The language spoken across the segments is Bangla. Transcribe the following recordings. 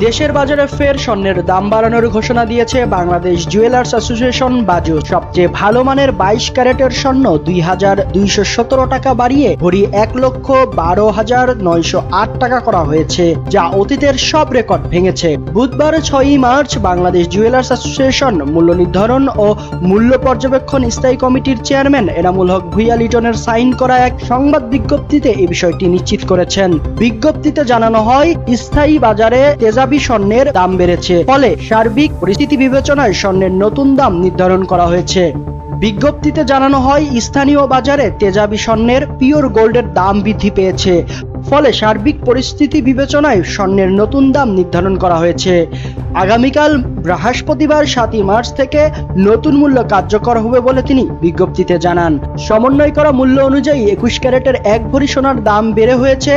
দেশের বাজারে ফের স্বর্ণের দাম বাড়ানোর ঘোষণা দিয়েছে বাংলাদেশ জুয়েলার্স অ্যাসোসিয়েশন বাজু সবচেয়ে ভালো মানের বাইশ ক্যারেটের স্বর্ণ দুই হাজার দুইশো সতেরো টাকা বাড়িয়ে ভরি এক লক্ষ বারো হাজার নয়শো আট টাকা করা হয়েছে, যা অতীতের সব রেকর্ড ভেঙেছে। বুধবার ছয়ই মার্চ বাংলাদেশ জুয়েলার্স অ্যাসোসিয়েশন মূল্য নির্ধারণ ও মূল্য পর্যবেক্ষণ স্থায়ী কমিটির চেয়ারম্যান এনামুল হক ভুইয়া লিটনের সাইন করা এক সংবাদ বিজ্ঞপ্তিতে এই বিষয়টি নিশ্চিত করেছেন। বিজ্ঞপ্তিতে জানানো হয়, স্থায়ী বাজারে তেজাবি স্বর্ণের দাম বেড়েছে, ফলে সার্বিক পরিস্থিতি বিবেচনায় স্বর্ণের নতুন দাম নির্ধারণ করা হয়েছে। বিজ্ঞপ্তিতে জানানো হয়, স্থানীয় বাজারে তেজাবি স্বর্ণের পিওর গোল্ডের দাম বৃদ্ধি পেয়েছে, ফলে সার্বিক পরিস্থিতি বিবেচনায় স্বর্ণের নতুন দাম নির্ধারণ করা হয়েছে। আগামীকাল বৃহস্পতিবার সাতই মার্চ থেকে নতুন মূল্য কার্যকর হবে বলে তিনি বিজ্ঞপ্তিতে জানান। সমন্বয় করা মূল্য অনুযায়ী একুশ ক্যারেটের এক ভরি সোনার দাম বেড়ে হয়েছে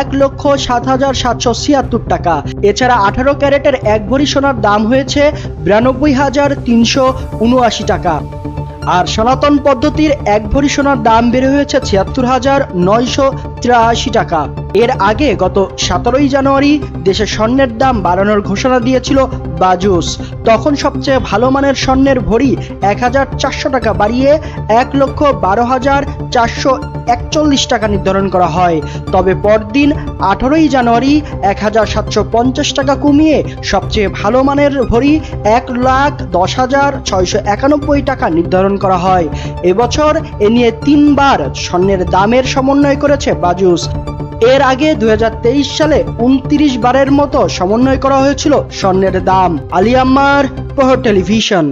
এক লক্ষ সাত হাজার সাতশো ছিয়াত্তর টাকা। এছাড়া আঠারো ক্যারেটের এক ভরি সোনার দাম হয়েছে বিরানব্বই হাজার তিনশো উনআশি টাকা। আর সনাতন পদ্ধতির এক ভরি সোনার দাম বেড়ে হয়েছে ছিয়াত্তর হাজার নয়শো তিরাশি টাকা। এর আগে গত সতেরোই জানুয়ারি দেশে স্বর্ণের দাম বাড়ানোর ঘোষণা দিয়েছিল বাজুস। তখন সবচেয়ে ভালো মানের স্বর্ণের ভরি এক হাজার চারশো টাকা বাড়িয়ে এক লক্ষ বারো হাজার চারশো একচল্লিশ টাকা নির্ধারণ করা হয়। তবে পরদিন আঠারোই জানুয়ারি এক হাজার সাতশো পঞ্চাশ টাকা কমিয়ে সবচেয়ে ভালো মানের ভরি এক লাখ দশ হাজার ছয়শো একানব্বই টাকা নির্ধারণ করা হয়। এবছর এ নিয়ে তিনবার স্বর্ণের দামের সমন্বয় করেছে বাজুস। এর আগে দু হাজার তেইশ সালে উনত্রিশ বারের মতো সমন্বয় করা হয়েছিল স্বর্ণের দাম। আলিয়াম্মার প্রহর টেলিভিশন।